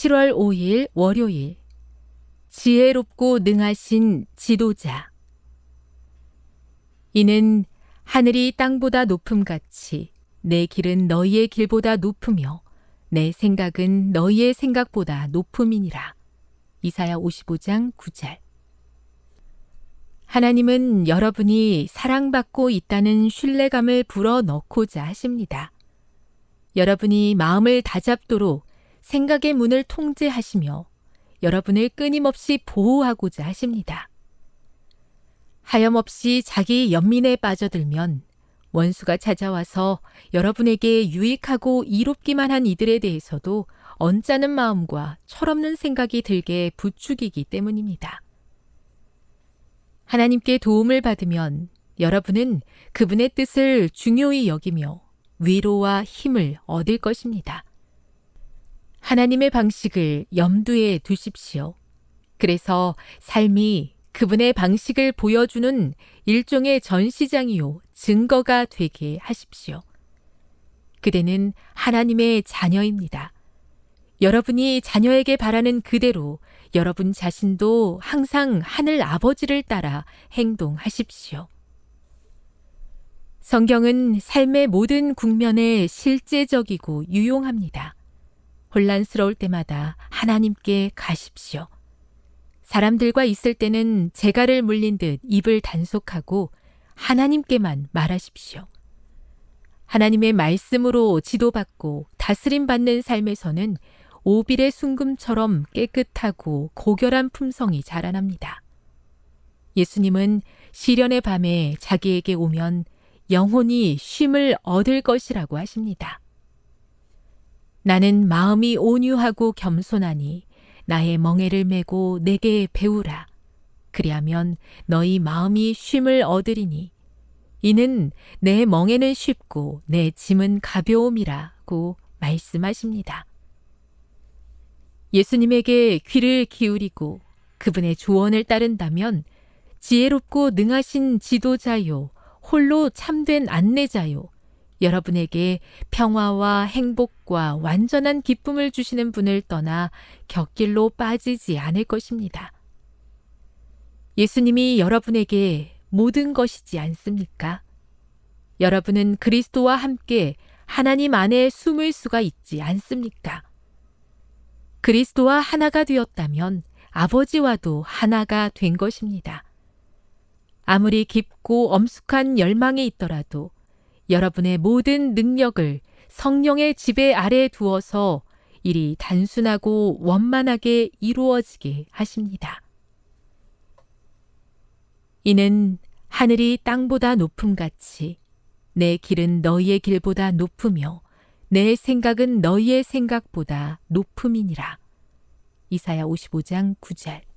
7월 5일 월요일 지혜롭고 능하신 지도자 이는 하늘이 땅보다 높음 같이 내 길은 너희의 길보다 높으며 내 생각은 너희의 생각보다 높음이니라. 이사야 55장 9절 하나님은 여러분이 사랑받고 있다는 신뢰감을 불어넣고자 하십니다. 여러분이 마음을 다잡도록 생각의 문을 통제하시며 여러분을 끊임없이 보호하고자 하십니다. 하염없이 자기 연민에 빠져들면 원수가 찾아와서 여러분에게 유익하고 이롭기만 한 이들에 대해서도 언짢은 마음과 철없는 생각이 들게 부추기기 때문입니다. 하나님께 도움을 받으면 여러분은 그분의 뜻을 중요히 여기며 위로와 힘을 얻을 것입니다. 하나님의 방식을 염두에 두십시오. 그래서 삶이 그분의 방식을 보여주는 일종의 전시장이요, 증거가 되게 하십시오. 그대는 하나님의 자녀입니다. 여러분이 자녀에게 바라는 그대로 여러분 자신도 항상 하늘 아버지를 따라 행동하십시오. 성경은 삶의 모든 국면에 실제적이고 유용합니다. 혼란스러울 때마다 하나님께 가십시오. 사람들과 있을 때는 재갈을 물린 듯 입을 단속하고 하나님께만 말하십시오. 하나님의 말씀으로 지도받고 다스림 받는 삶에서는 오빌의 순금처럼 깨끗하고 고결한 품성이 자라납니다. 예수님은 시련의 밤에 자기에게 오면 영혼이 쉼을 얻을 것이라고 하십니다. 나는 마음이 온유하고 겸손하니 나의 멍에를 메고 내게 배우라. 그리하면 너희 마음이 쉼을 얻으리니 이는 내 멍에는 쉽고 내 짐은 가벼움이라고 말씀하십니다. 예수님에게 귀를 기울이고 그분의 조언을 따른다면 지혜롭고 능하신 지도자요, 홀로 참된 안내자요, 여러분에게 평화와 행복과 완전한 기쁨을 주시는 분을 떠나 곁길로 빠지지 않을 것입니다. 예수님이 여러분에게 모든 것이지 않습니까? 여러분은 그리스도와 함께 하나님 안에 숨을 수가 있지 않습니까? 그리스도와 하나가 되었다면 아버지와도 하나가 된 것입니다. 아무리 깊고 엄숙한 열망이 있더라도 여러분의 모든 능력을 성령의 지배 아래에 두어서 일이 단순하고 원만하게 이루어지게 하십니다. 이는 하늘이 땅보다 높음 같이 내 길은 너희의 길보다 높으며 내 생각은 너희의 생각보다 높음이니라. 이사야 55장 9절